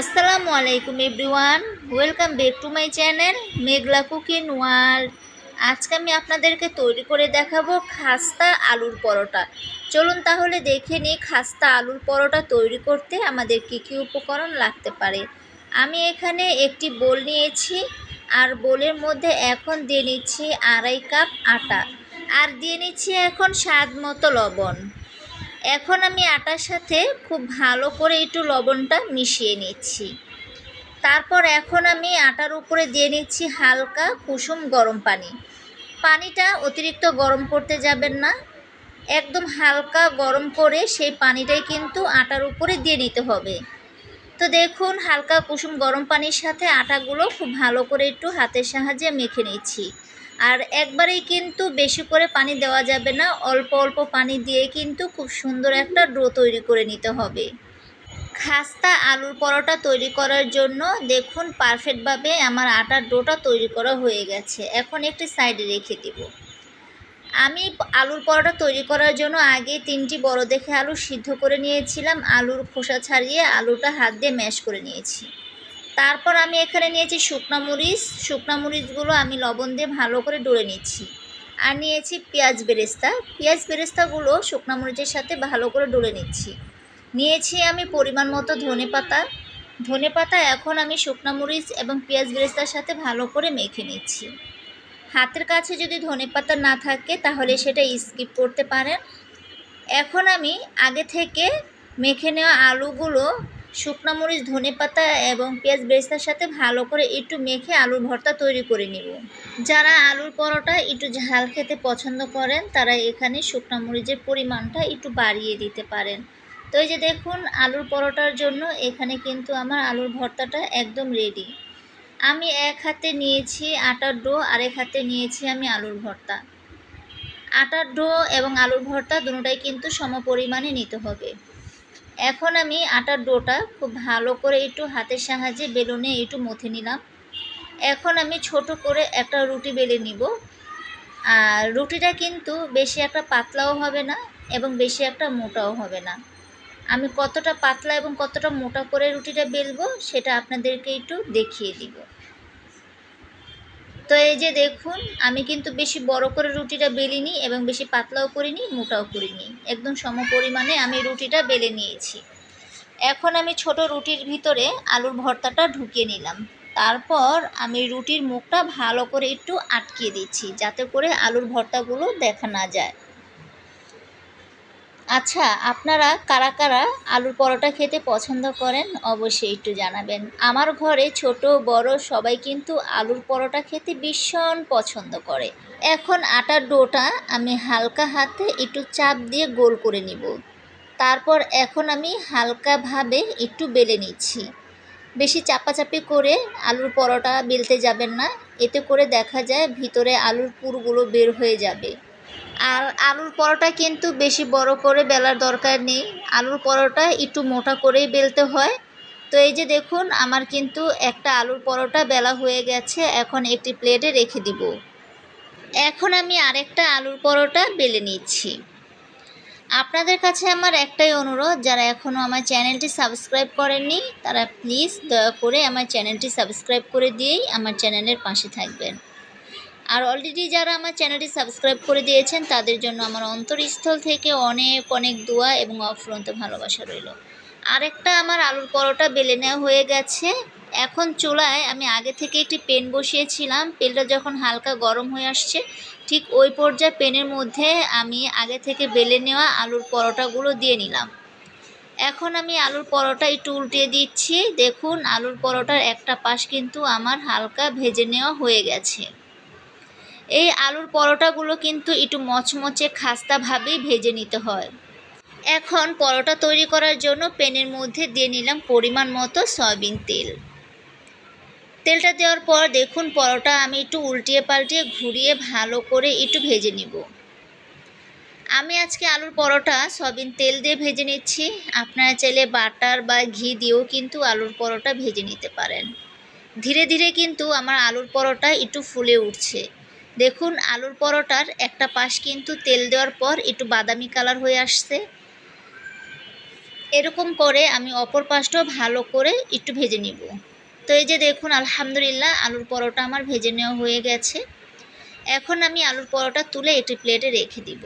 আসসালামু আলাইকুম everyone, welcome back to my channel Meghla cooking world. আজকে আমি আপনাদেরকে তৈরি করে দেখাবো খাস্তা আলুর পরোটা। চলুন তাহলে দেখে নিই খাস্তা আলুর পরোটা তৈরি করতে আমাদের কী কী উপকরণ লাগতে পারে। আমি এখানে একটি বোল নিয়েছি, আর বোলের মধ্যে এখন দিয়ে নিচ্ছি আড়াই কাপ আটা। আর দিয়ে নিচ্ছি এখন স্বাদ মতো লবণ। এখন আমি আটার সাথে খুব ভালো করে একটু লবণটা মিশিয়ে নিচ্ছি। তারপর এখন আমি আটার উপরে দিয়ে নিচ্ছি হালকা কুসুম গরম পানি। পানিটা অতিরিক্ত গরম করতে যাবেন না। একদম হালকা গরম করে সেই পানিটাই কিন্তু আটার উপরে দিয়ে নিতে হবে। তো দেখুন, হালকা কুসুম গরম পানির সাথে আটাগুলো খুব ভালো করে একটু হাতের সাহায্যে মেখে নিচ্ছি। আর একবারেই কিন্তু বেশি করে পানি দেওয়া যাবে না, অল্প অল্প পানি দিয়ে কিন্তু খুব সুন্দর একটা ড্রো তৈরি করে নিতে হবে। খাস্তা আলুর পরোটা তৈরি করার জন্য দেখুন পারফেক্টভাবে আমার আটার ডোটা তৈরি করা হয়ে গেছে। এখন একটি সাইডে রেখে দিব। আমি আলুর পরোটা তৈরি করার জন্য আগে তিনটি বড় দেখে আলু সিদ্ধ করে নিয়েছিলাম। আলুর খোসা ছাড়িয়ে আলুটা হাত দিয়ে ম্যাশ করে নিয়েছি। তারপর আমি এখানে নিয়েছি শুকনা মরিচ। শুকনা মরিচগুলো আমি লবণ দিয়ে ভালো করে ডলে নিচ্ছি। আর নিয়েছি পেঁয়াজ বেরেস্তা। পেঁয়াজ বেরেস্তাগুলো শুকনা মরিচের সাথে ভালো করে ডলে নিচ্ছি। নিয়েছি আমি পরিমাণ মতো ধনে পাতা। ধনে পাতা এখন আমি শুকনা মরিচ এবং পেঁয়াজ বেরেস্তার সাথে ভালো করে মেখে নিচ্ছি। হাতের কাছে যদি ধনে পাতা না থাকে, তাহলে সেটা স্কিপ করতে পারেন। এখন আমি আগে থেকে মেখে নেওয়া আলুগুলো শুকনো মরিচ, ধনে পাতা এবং পেঁয়াজ বেরেস্তার সাথে ভালো করে একটু মেখে আলুর ভর্তা তৈরি করে নিব। যারা আলুর পরোটা একটু ঝাল খেতে পছন্দ করেন, তারা এখানে শুকনো মরিচের পরিমাণটা একটু বাড়িয়ে দিতে পারেন। তো এই যে দেখুন, আলুর পরোটার জন্য এখানে কিন্তু আমার আলুর ভর্তাটা একদম রেডি আমি এক হাতে নিয়েছি আটার ডো আর এক হাতে নিয়েছি আমি আলুর ভর্তা। আটার ডো এবং আলুর ভর্তা দুটোটাই কিন্তু সম পরিমাণে নিতে হবে। এখন আমি আটার ডোটা খুব ভালো করে একটু হাতের সাহায্যে বেলুনে একটু মথে নিলাম। এখন আমি ছোট করে একটা রুটি বেলে নিব। আর রুটিটা কিন্তু বেশি একটা পাতলাও হবে না এবং বেশি একটা মোটাও হবে না। আমি কতটা পাতলা এবং কতটা মোটা করে রুটিটা বেলবো সেটা আপনাদেরকে একটু দেখিয়ে দিব। তো এই যে দেখুন, আমি কিন্তু বেশি বড় করে রুটিটা বেলিনি এবং বেশি পাতলাও করিনি মোটাও করিনি একদম সম পরিমাণে আমি রুটিটা বেলে নিয়েছি। এখন আমি ছোট রুটির ভিতরে আলুর ভর্তাটা ঢুকিয়ে নিলাম। তারপর আমি রুটির মুখটা ভালো করে একটু আটকিয়ে দিচ্ছি, যাতে করে আলুর ভর্তাগুলো দেখা না যায়। আচ্ছা আপনারা কারা কারা আলুর পরোটা খেতে পছন্দ করেন অবশ্যই একটু জানাবেন। আমার ঘরে ছোট, বড় সবাই কিন্তু আলুর পরোটা খেতে ভীষণ পছন্দ করে। এখন আটার ডোটা আমি হালকা হাতে একটু চাপ দিয়ে গোল করে নিব। তারপর এখন আমি হালকাভাবে একটু বেলে নিচ্ছি। বেশি চাপাচাপি করে আলুর পরোটা বেলতে যাবেন না। এতে করে দেখা যায় ভিতরে আলুর পুরগুলো বের হয়ে যাবে। আর আলুর পরোটা কিন্তু বেশি বড় করে বেলার দরকার নেই। আলুর পরোটা একটু মোটা করেই বেলতে হয়। তো এই যে দেখুন, আমার কিন্তু একটা আলুর পরোটা বেলা হয়ে গেছে, এখন একটি প্লেটে রেখে দিব। এখন আমি আরেকটা আলুর পরোটা বেলে নিচ্ছি। আপনাদের কাছে আমার একটাই অনুরোধ, যারা এখনও আমার চ্যানেলটি সাবস্ক্রাইব করেননি, তারা প্লিজ দয়া করে আমার চ্যানেলটি সাবস্ক্রাইব করে দিয়েই আমার চ্যানেলের পাশে থাকবেন। আর অলরেডি যারা আমার চ্যানেলটি সাবস্ক্রাইব করে দিয়েছেন, তাদের জন্য আমার অন্তরস্থল থেকে অনেক অনেক দোয়া এবং অফুরন্ত ভালোবাসা রইল। আরেকটা আমার আলুর পরোটা বেলে নেওয়া হয়ে গেছে। এখন চুলায় আমি আগে থেকে একটি পেন বসিয়েছিলাম। পেনটা যখন হালকা গরম হয়ে আসছে, ঠিক ওই পর্যায়ে পেনের মধ্যে আমি আগে থেকে বেলে নেওয়া আলুর পরোটাগুলো দিয়ে নিলাম। এখন আমি আলুর পরোটা একটু উল্টিয়ে দিচ্ছি। দেখুন, আলুর পরোটার একটা পাশ কিন্তু আমার হালকা ভেজে নেওয়া হয়ে গেছে। এই আলুর পরোটাগুলো কিন্তু একটু মচমচে খাস্তাভাবেই ভেজে নিতে হয়। এখন পরোটা তৈরি করার জন্য প্যানের মধ্যে দিয়ে নিলাম পরিমাণ মতো সয়াবিন তেল। তেলটা দেওয়ার পর দেখুন পরোটা আমি একটু উল্টিয়ে পাল্টিয়ে ঘুরিয়ে ভালো করে একটু ভেজে নিব। আমি আজকে আলুর পরোটা সয়াবিন তেল দিয়ে ভেজে নিচ্ছি। আপনারা চাইলে বাটার বা ঘি দিয়েও কিন্তু আলুর পরোটা ভেজে নিতে পারেন। ধীরে ধীরে কিন্তু আমার আলুর পরোটা একটু ফুলে উঠছে। দেখুন, আলুর পরোটার একটা পাশ কিন্তু তেল দেওয়ার পর একটু বাদামি কালার হয়ে আসছে। এরকম করে আমি অপর পাশটাও ভালো করে একটু ভেজে নিব। তো এই যে দেখুন, আলহামদুলিল্লাহ আলুর পরোটা আমার ভেজে নেওয়া হয়ে গেছে। এখন আমি আলুর পরোটা তুলে একটি প্লেটে রেখে দিব।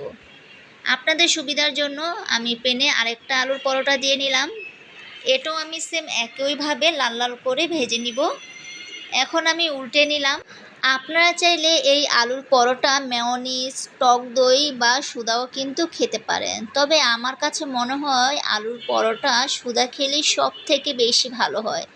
আপনাদের সুবিধার জন্য আমি পেনে আরেকটা আলুর পরোটা দিয়ে নিলাম। এটাও আমি সেম একইভাবে লাল লাল করে ভেজে নিব। এখন আমি উল্টে নিলাম। আপনারা চাইলে এই আলুর পরোটা মেয়নিজ টক দই বা সুদাও কিন্তু খেতে পারেন। তবে আমার কাছে মনে হয় আলুর পরোটা, সুদা খেলেই সব থেকে বেশি ভালো হয়।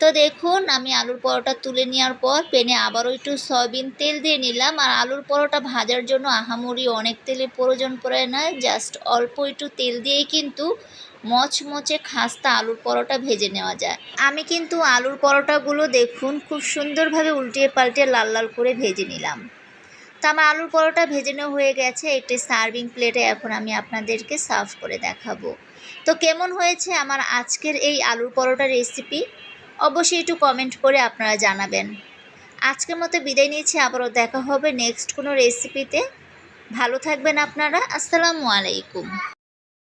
তো দেখুন, আমি আলুর পরোটা তুলে নেওয়ার পর পেনে আবারও একটু সয়াবিন তেল দিয়ে নিলাম। আর আলুর পরোটা ভাজার জন্য আহামরি অনেক তেলের প্রয়োজন পড়ে না, জাস্ট অল্প একটু তেল দিয়েই কিন্তু মচমচে খাস্তা আলুর পরোটা ভেজে নেওয়া যায়। আমি কিন্তু আলুর পরোটাগুলো দেখুন খুব সুন্দরভাবে উল্টিয়ে পাল্টে লাল লাল করে ভেজে নিলাম। তো আমার আলুর পরোটা ভেজে নেওয়া হয়ে গেছে, একটি সার্ভিং প্লেটে এখন আমি আপনাদেরকে সার্ভ করে দেখাবো। তো কেমন হয়েছে আমার আজকের এই আলুর পরোটা রেসিপি অবশ্যই একটু কমেন্ট করে আপনারা জানাবেন। আজকের মতো বিদায় নিয়েছি, আবারও দেখা হবে নেক্সট কোনো রেসিপিতে ভালো থাকবেন আপনারা, আসসালামু আলাইকুম।